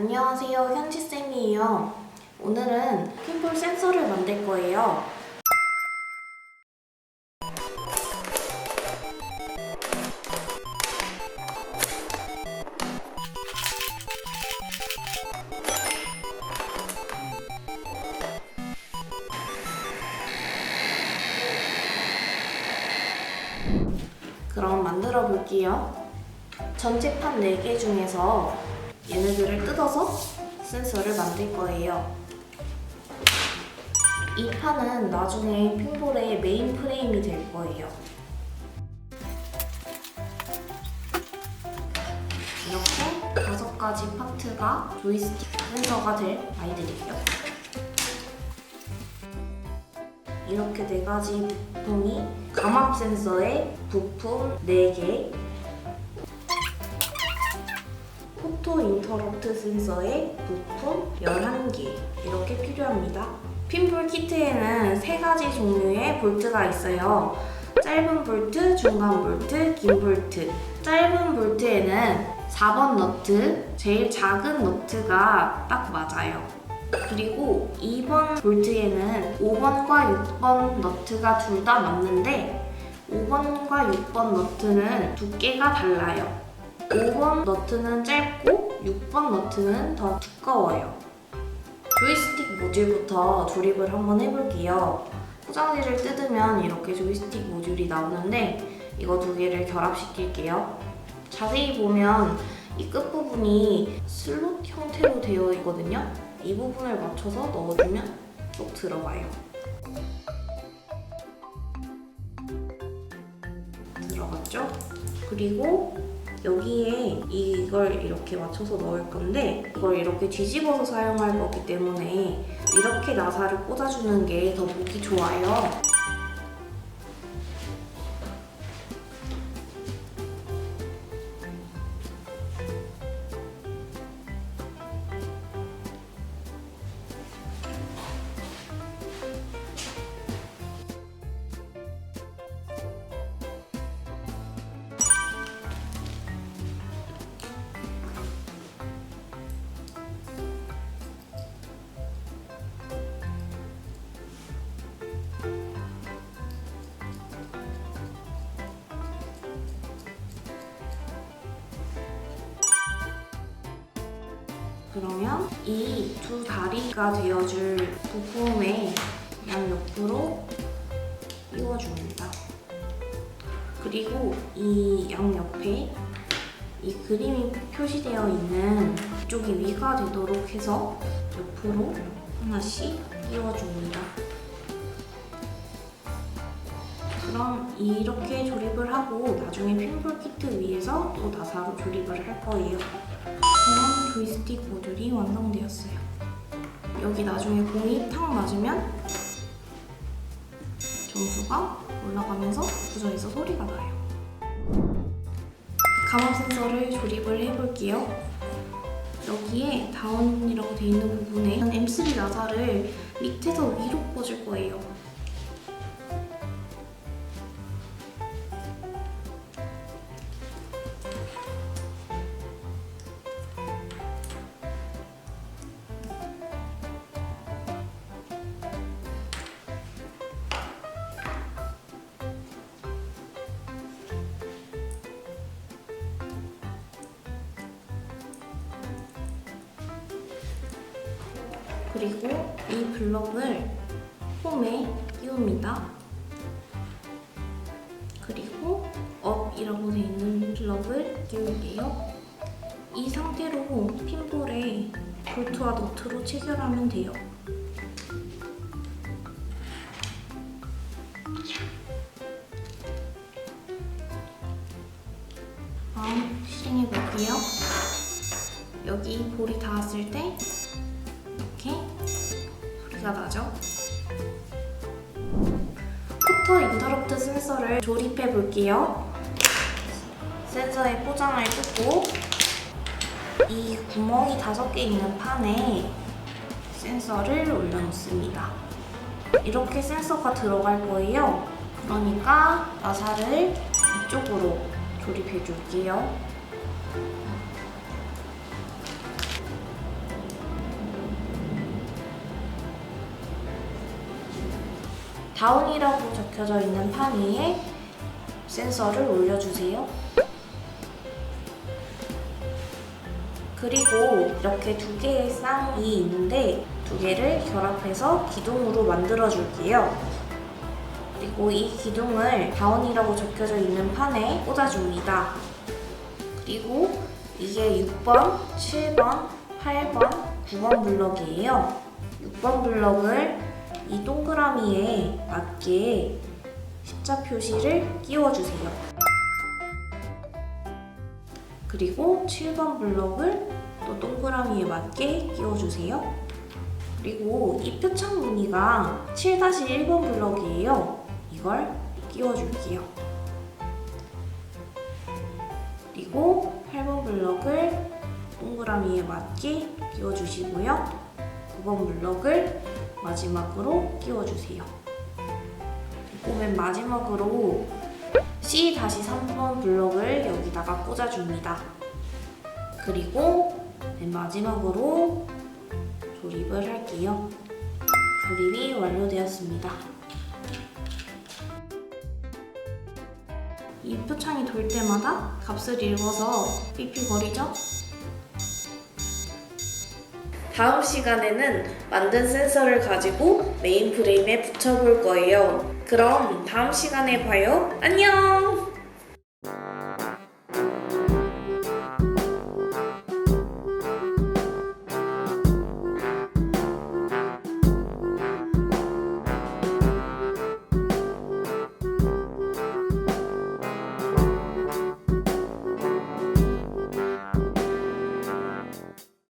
안녕하세요, 현지쌤이에요. 오늘은 핀볼 센서를 만들 거예요. 그럼 만들어 볼게요. 전체 판 4개 중에서 얘네들을 뜯어서 센서를 만들 거예요. 이 판은 나중에 핀볼의 메인 프레임이 될 거예요. 이렇게 다섯 가지 파트가 조이스틱 센서가 될 아이들이에요. 이렇게 네 가지 부품이 감압 센서의 부품 4개, 포토 인터럽트 센서의 부품 11개 이렇게 필요합니다. 핀볼 키트에는 세 가지 종류의 볼트가 있어요. 짧은 볼트, 중간 볼트, 긴 볼트. 짧은 볼트에는 4번 너트, 제일 작은 너트가 딱 맞아요. 그리고 2번 볼트에는 5번과 6번 너트가 둘 다 맞는데 5번과 6번 너트는 두께가 달라요. 5번 너트는 짧고 6번 너트는 더 두꺼워요. 조이스틱 모듈부터 조립을 한번 해볼게요. 포장지를 뜯으면 이렇게 조이스틱 모듈이 나오는데 이거 두 개를 결합시킬게요. 자세히 보면 이 끝부분이 슬롯 형태로 되어 있거든요. 이 부분을 맞춰서 넣어주면 쏙 들어가요. 들어갔죠? 그리고 여기에 이걸 이렇게 맞춰서 넣을 건데 이걸 이렇게 뒤집어서 사용할 거기 때문에 이렇게 나사를 꽂아주는 게 더 보기 좋아요. 그러면 이 두 다리가 되어줄 부품의 양옆으로 끼워줍니다. 그리고 이 양옆에 이 그림이 표시되어 있는 이쪽이 위가 되도록 해서 옆으로 하나씩 끼워줍니다. 그럼 이렇게 조립을 하고 나중에 핀볼 키트 위에서 또 나사로 조립을 할 거예요. 조이스틱 모듈이 완성되었어요. 여기 나중에 공이 탁 맞으면 점수가 올라가면서 구조에서 소리가 나요. 감압 센서를 조립을 해볼게요. 여기에 다운이라고 되어 있는 부분에 M3 나사를 밑에서 위로 꽂을 거예요. 그리고 이 블럭을 홈에 끼웁니다. 그리고 업이라고 되어 있는 블럭을 끼울게요. 이 상태로 핀볼에 볼트와 너트로 체결하면 돼요. 다음 실행해 볼게요. 여기 볼이 닿았을 때 소리가 나죠? 포터 인터럽트 센서를 조립해 볼게요. 센서의 포장을 뜯고 이 구멍이 다섯 개 있는 판에 센서를 올려놓습니다. 이렇게 센서가 들어갈 거예요. 그러니까 나사를 이쪽으로 조립해 줄게요. 다운이라고 적혀져 있는 판 위에 센서를 올려주세요. 그리고 이렇게 두 개의 쌍이 있는데 두 개를 결합해서 기둥으로 만들어 줄게요. 그리고 이 기둥을 다운이라고 적혀져 있는 판에 꽂아줍니다. 그리고 이게 6번, 7번, 8번, 9번 블럭이에요. 6번 블럭을 이 동그라미에 맞게 십자 표시를 끼워주세요. 그리고 7번 블럭을 또 동그라미에 맞게 끼워주세요. 그리고 이 표창 무늬가 7-1번 블럭이에요. 이걸 끼워줄게요. 그리고 8번 블럭을 동그라미에 맞게 끼워주시고요. 9번 블럭을 마지막으로 끼워주세요. 그리고 맨 마지막으로 C-3번 블럭을 여기다가 꽂아줍니다. 그리고 맨 마지막으로 조립을 할게요. 조립이 완료되었습니다. 이 표창이 돌 때마다 값을 읽어서 삐삐거리죠? 다음 시간에는 만든 센서를 가지고 메인 프레임에 붙여볼 거예요. 그럼 다음 시간에 봐요. 안녕!